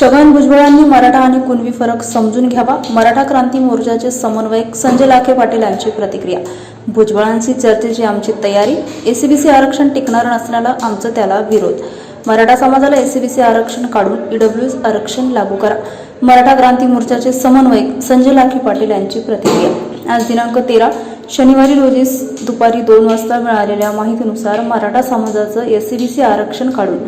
छगन भुजबळांनी मराठा आणि कुणवी फरक समजून घ्यावा. मराठा क्रांती मोर्चाचे समन्वयक संजय लाखे पाटील यांची प्रतिक्रिया. भुजबळांशी चर्चेची आमची तयारी. एसीबीसी आरक्षण टिकणार नसल्याला आमचं त्याला विरोध. मराठा समाजाला एसीबीसी आरक्षण काढून ईडब्ल्यूएस आरक्षण लागू करा. मराठा क्रांती मोर्चाचे समन्वयक संजय लाखे पाटील यांची प्रतिक्रिया. आज दिनांक तेरा शनिवारी रोजी दुपारी दोन वाजता मिळालेल्या माहितीनुसार मराठा समाजाचं एसीबीसी आरक्षण काढून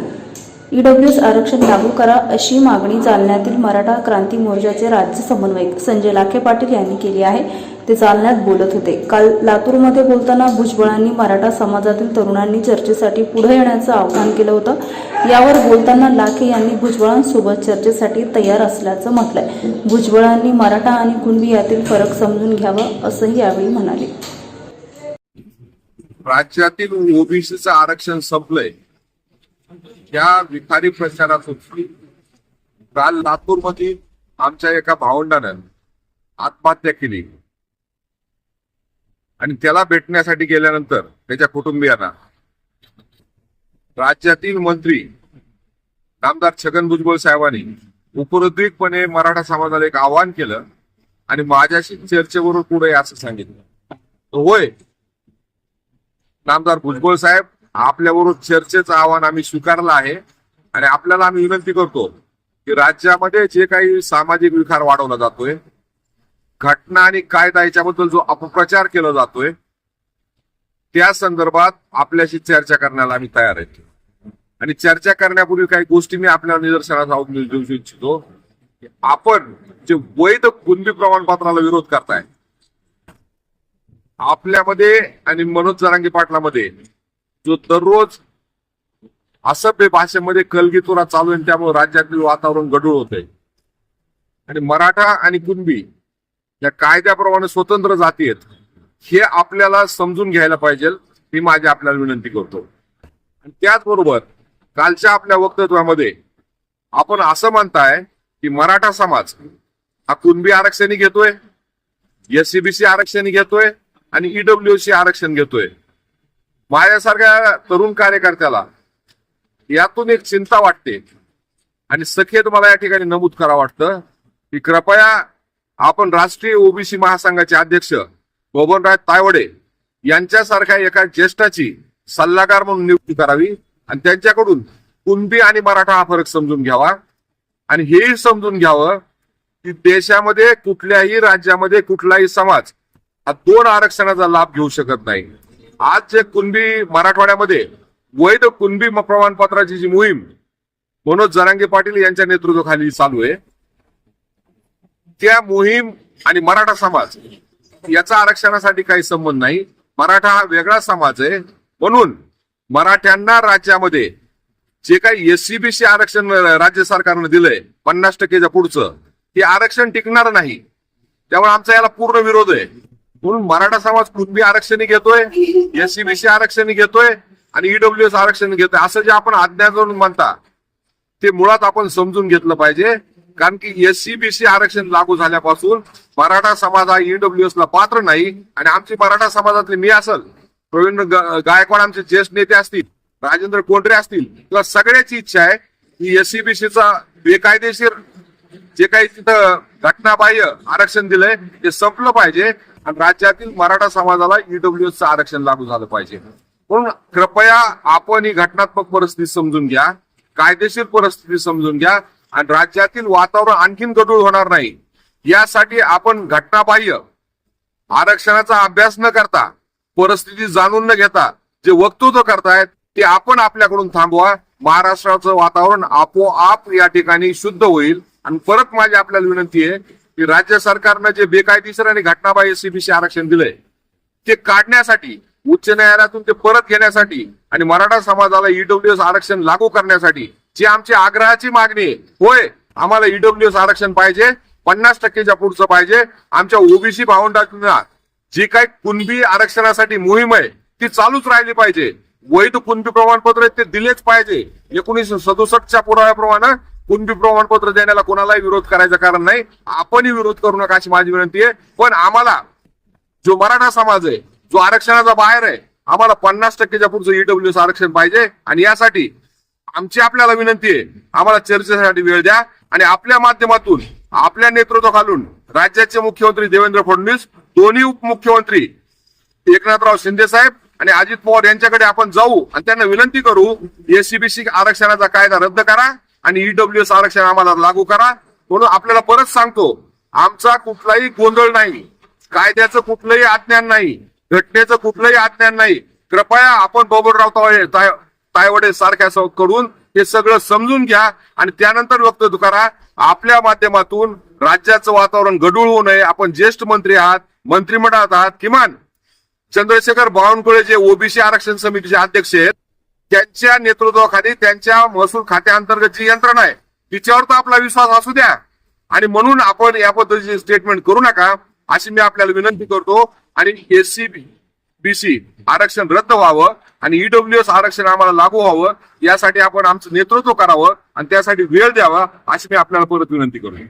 ईडब्ल्यूएस आरक्षण लागू करा अशी मागणी जालन्यातील मराठा क्रांती मोर्चाचे राज्य समन्वयक संजय लाखे पाटील यांनी केली आहे. ते जालन्यात बोलत होते. काल लातूरमध्ये बोलताना भुजबळांनी मराठा समाजातील तरुणांनी चर्चेसाठी पुढे येण्याचं आवाहन केलं होतं. यावर बोलताना लाखे यांनी भुजबळांसोबत चर्चेसाठी तयार असल्याचं म्हटलंय. भुजबळांनी मराठा आणि कुणबी यातील फरक समजून घ्यावं असंही यावेळी म्हणाले. राज्यातील ओबीसीचं आरक्षण संपलंय. या विखारी प्रचारातून काल लातूरमध्ये आमच्या एका भावंडानं आत्महत्या केली. आणि त्याला भेटण्यासाठी गेल्यानंतर त्याच्या कुटुंबियांना राज्यातील मंत्री आमदार छगन भुजबळ साहेबांनी उपरोद्विकपणे मराठा समाजाला एक आवाहन केलं आणि माझ्याशी चर्चेवरून पुढे असं सांगितलं. होय नामदार भुजबळ साहेब आपल्याबरोबर चर्चेचं आव्हान आम्ही स्वीकारलं आहे. आणि आपल्याला आम्ही विनंती करतो की राज्यामध्ये जे काही सामाजिक विकार वाढवला जातोय घटना आणि कायदा याच्याबद्दल जो अपप्रचार केला जातोय त्या संदर्भात आपल्याशी चर्चा करण्याला आम्ही तयार आहेत आणि चर्चा करण्यापूर्वी काही गोष्टी मी आपल्या निदर्शनास देऊ इच्छितो. आपण जे वैध कुणबी प्रमाणपत्राला विरोध करताय आपल्यामध्ये आणि मनोज जरांगे पाटलामध्ये जो दररोज असभ्य भाषेमध्ये कलगीतुरा चालू आहे त्यामुळे राज्यातील वातावरण गढूळ होत आहे आणि मराठा आणि कुणबी या कायद्याप्रमाणे स्वतंत्र जाती आहेत हे आपल्याला समजून घ्यायला पाहिजे ही माझी आपल्याला विनंती करतो. आणि त्याचबरोबर कालच्या आपल्या वक्तव्यामध्ये आपण असं म्हणताय की मराठा समाज हा कुणबी आरक्षणी घेतोय एससीबीसी आरक्षण घेतोय आणि ईडब्ल्यूसी आरक्षण घेतोय. माझ्यासारख्या तरुण कार्यकर्त्याला यातून एक चिंता वाटते. आणि सखेत मला या ठिकाणी नमूद करा वाटतं की कृपया आपण राष्ट्रीय ओबीसी महासंघाचे अध्यक्ष बबनराय तायवडे यांच्यासारख्या एका ज्येष्ठाची सल्लागार म्हणून नियुक्ती करावी आणि त्यांच्याकडून कुणबी आणि मराठा हा फरक समजून घ्यावा. आणि हेही समजून घ्यावं की देशामध्ये कुठल्याही राज्यामध्ये कुठलाही समाज हा दोन आरक्षणाचा लाभ घेऊ शकत नाही. आज जे कुणबी मराठवाड्यामध्ये वैध कुणबी प्रमाणपत्राची जी मोहीम मनोज जरांगे पाटील यांच्या नेतृत्वाखाली चालू आहे त्या मोहीम आणि मराठा समाज याचा आरक्षणासाठी काही संबंध नाही. मराठा हा वेगळा समाज आहे. म्हणून मराठ्यांना राज्यामध्ये जे काही एससीबीसी आरक्षण राज्य सरकारनं दिलंय पन्नास टक्केच्या पुढचं ते आरक्षण टिकणार नाही. त्यामुळे आमचा याला पूर्ण विरोध आहे. म्हणून मराठा समाज कुणबी आरक्षण घेतोय एससीबीसी आरक्षण घेतोय आणि ईडब्ल्यूएस आरक्षण घेतोय असं जे आपण आज्ञा करून म्हणता ते मुळात आपण समजून घेतलं पाहिजे. कारण की एससीबीसी आरक्षण लागू झाल्यापासून मराठा समाज हा ईडब्ल्यूएस ला पात्र नाही आणि आमची मराठा समाजातले मी असल प्रवीण गायकवाड आमचे ज्येष्ठ नेते असतील राजेंद्र कोंडरे असतील किंवा सगळ्याची इच्छा आहे की एससीबीसीचा बेकायदेशीर जे काही तिथं घटनाबाह्य आरक्षण दिलंय ते संपलं पाहिजे. आणि राज्यातील मराठा समाजाला ईडब्ल्यूएसचं आरक्षण लागू झालं पाहिजे. म्हणून कृपया आपण ही घटनात्मक परिस्थिती समजून घ्या कायदेशीर परिस्थिती समजून घ्या आणि राज्यातील वातावरण आणखीन गडूळ होणार नाही. यासाठी आपण घटनाबाह्य आरक्षणाचा अभ्यास न करता परिस्थिती जाणून न घेता जे वक्तृत्व करतायत ते आपण आपल्याकडून थांबवा. महाराष्ट्राचं वातावरण आपोआप या ठिकाणी शुद्ध होईल. आणि परत माझी आपल्याला विनंती आहे की राज्य सरकारनं जे बेकायदेशीर आणि घटनाबाह्य सीबीसी आरक्षण दिलंय ते काढण्यासाठी उच्च न्यायालयातून ते परत घेण्यासाठी आणि मराठा समाजाला ईडब्ल्यूएस आरक्षण लागू करण्यासाठी जी आमची आग्रहाची मागणी आहे होय आम्हाला ईडब्ल्यूएस आरक्षण पाहिजे पन्नास टक्केच्या पुढचं पाहिजे आमच्या ओबीसी भावंडांना जी काही कुणबी आरक्षणासाठी मोहीम आहे ती चालूच राहिली पाहिजे. वैध कुणबी प्रमाणपत्र ते दिलेच पाहिजे. एकोणीसशे सदुसष्टच्या पुराव्याप्रमाणे कुणबी प्रमाणपत्र देण्याला कोणालाही विरोध करायचं कारण नाही. आपणही विरोध करू नका अशी माझी विनंती आहे. पण आम्हाला जो मराठा समाज आहे जो आरक्षणाचा बाहेर आहे आम्हाला पन्नास टक्केच्या पुढचं ईडब्ल्यूएस आरक्षण पाहिजे. आणि यासाठी आमची आपल्याला विनंती आहे आम्हाला चर्चेसाठी वेळ द्या. आणि आपल्या माध्यमातून आपल्या नेतृत्वाखालून राज्याचे मुख्यमंत्री देवेंद्र फडणवीस दोन्ही उपमुख्यमंत्री एकनाथराव शिंदे साहेब आणि अजित पवार यांच्याकडे आपण जाऊ आणि त्यांना विनंती करू एससीबीसी आरक्षणाचा कायदा रद्द करा आणि ईडब्ल्यूएस आरक्षण आम्हाला लागू करा. म्हणून आपल्याला परत सांगतो आमचा कुठलाही गोंधळ नाही. कायद्याचं कुठलंही अज्ञान नाही. घटनेचं कुठलंही अज्ञान नाही. कृपया आपण बाबुराव तावडे ताय- तायवडे सारख्या करून हे सगळं समजून घ्या आणि त्यानंतर वक्तव्य करा. आपल्या माध्यमातून राज्याचं वातावरण गडूळ होऊ नये. आपण ज्येष्ठ मंत्री आहात मंत्रिमंडळात आहात किमान चंद्रशेखर बावनकुळे जे ओबीसी आरक्षण समितीचे अध्यक्ष आहेत त्यांच्या नेतृत्वाखाली त्यांच्या महसूल खात्याअंतर्गत जी यंत्रणा आहे तिच्यावर तर आपला विश्वास असू द्या. आणि म्हणून आपण या पद्धतीचे स्टेटमेंट करू नका अशी मी आपल्याला विनंती करतो. आणि एससी बीसी आरक्षण रद्द व्हावं आणि ईडब्ल्यूएस आरक्षण आम्हाला लागू व्हावं यासाठी आपण आमचं नेतृत्व करावं आणि त्यासाठी वेळ द्यावा अशी मी आपल्याला परत विनंती करतो.